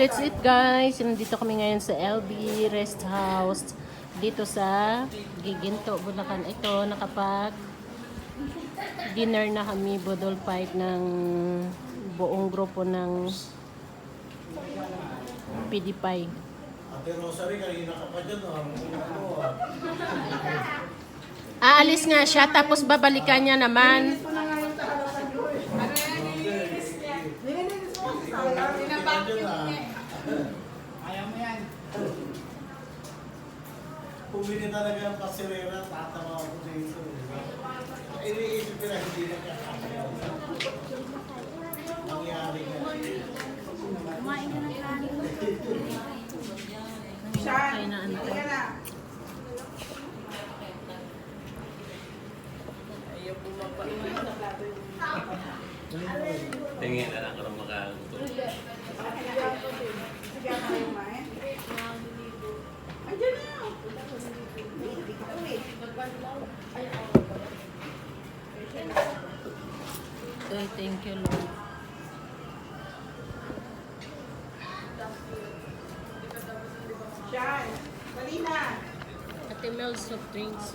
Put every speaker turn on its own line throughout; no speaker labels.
Let's eat guys. Nandito kami ngayon sa LB Rest House. Dito sa Giginto, Bulacan. Ito, nakapag dinner na kami. Budol fight ng buong grupo ng PDP.
Ate Rosary, kanina ka pa dyan, ah.
Aalis nga siya, tapos babalikan niya naman.
Dyan, ah.
Ayaw mo yan.
Pumili talaga ng pasirera, tatawa ako dito. Iniisip ko na hindi na kakakaya. Nangyari nga.
Sean,
Ay, na ano.
halika na.
Tingin na lang kung makaluto.
Uwi.
Ay, thank you, Lord.
Sean, dali na.
Ate Mel, soft drinks.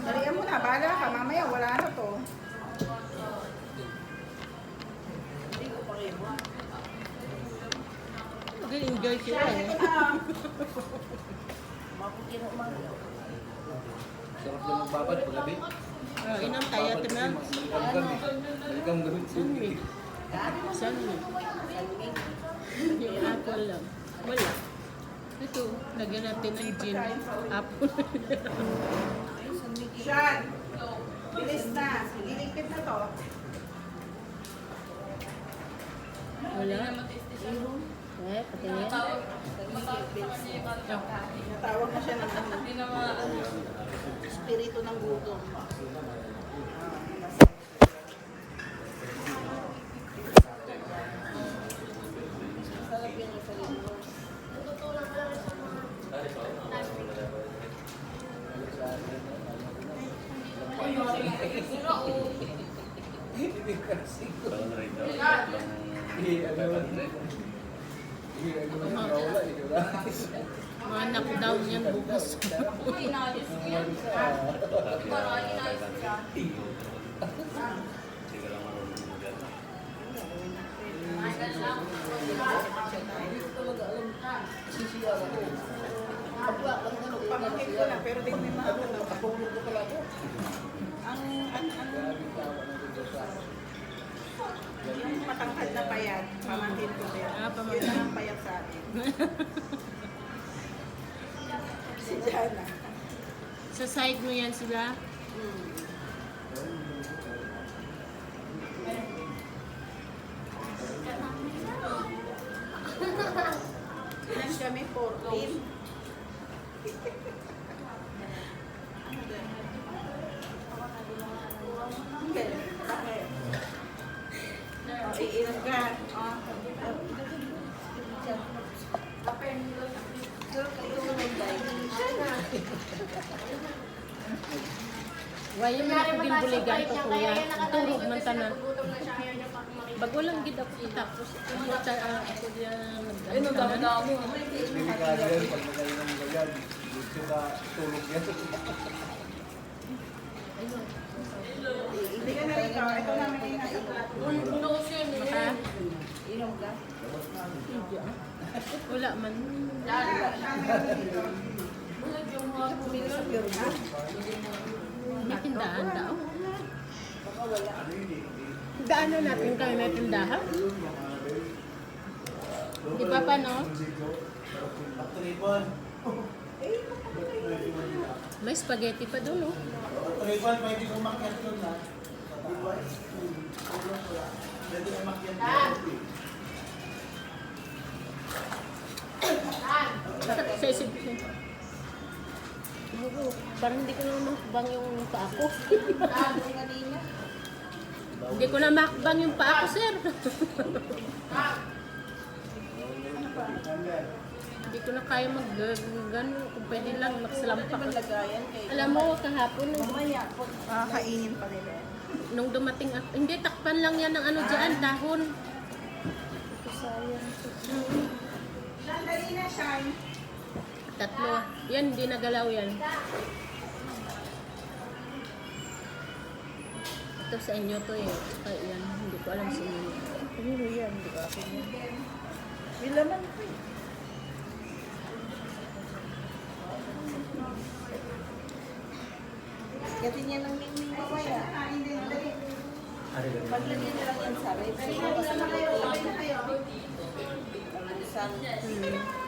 Dalihan mo na, bahala
Mag-enjoy sila eh.
ito na.
Sarap na magbabad paggabi.
Ah, Ate Mel.
Balikan kami. Balikan mo gamit sa
Sunway. Sunway. Yung apple lang. Wala. Ito, lagyan natin ng gin. Apple.
Sean, bilis na. Iligpit na to.
Wala. Eh, pati na yan.
Natawag na siya ng ano. Espiritu ng gutom. Isalin mo.
Parang rin daw.
Eh, ano
Mga knockdown yan bukas.
Hindi ka lang marunong mag
na payat, pamangkin ko din.
Ah, pamangkin.
Yun ang payat sa akin. si Jana.
Sa side mo yan sila.
Ilan kami? 14. Hindi. Bakit? Iinom ka. Oh.
Why yung mga kaging buligan ko kuya. Turog man tanan. Bago lang gid ako tapos ako sa ah, ako diya nag ano
Delikado yan, pag magaling ng ganyan. Gusto ka tulog yan.
Hindi ka na rito. Ito naman yung naiinom.
Maka,
Inom ka?
wala man.
Sa pure na?
May daw.
Wala.
Daano natin kayo may tindahan? Di ba pa no?
Tribal.
May spaghetti pa doon no?
Tribal, pwede umakyat doon, ha? Pwede umakyat doon.
Sa isip Parang hindi ko na makbang yung paa ko. hindi ko na makbang yung paa ko, sir. Hindi ko na kaya mag gano kung pwede lang magsalampak. Alam mo kahapon nung
Mamaya, ah, kainin pa nila.
Nung dumating ako, hindi, takpan lang yan ng ano dyan, dahon.
Sayang. Sandali na, Shine.
Tatlo. Yan, hindi nagalaw yan. Ito sa inyo to eh. Kaya yan, hindi ko alam sa inyo.
Ano yan? Di ba? May laman ko eh. Kasi niya ng mingming ko kaya. Paglagyan niya lang yan sa rep. Kasi kasi nalito yung isang
Hmm.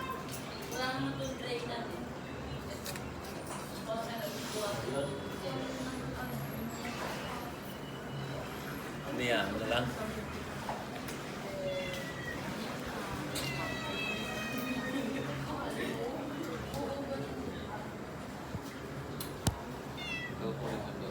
Hindi yan, ano lang.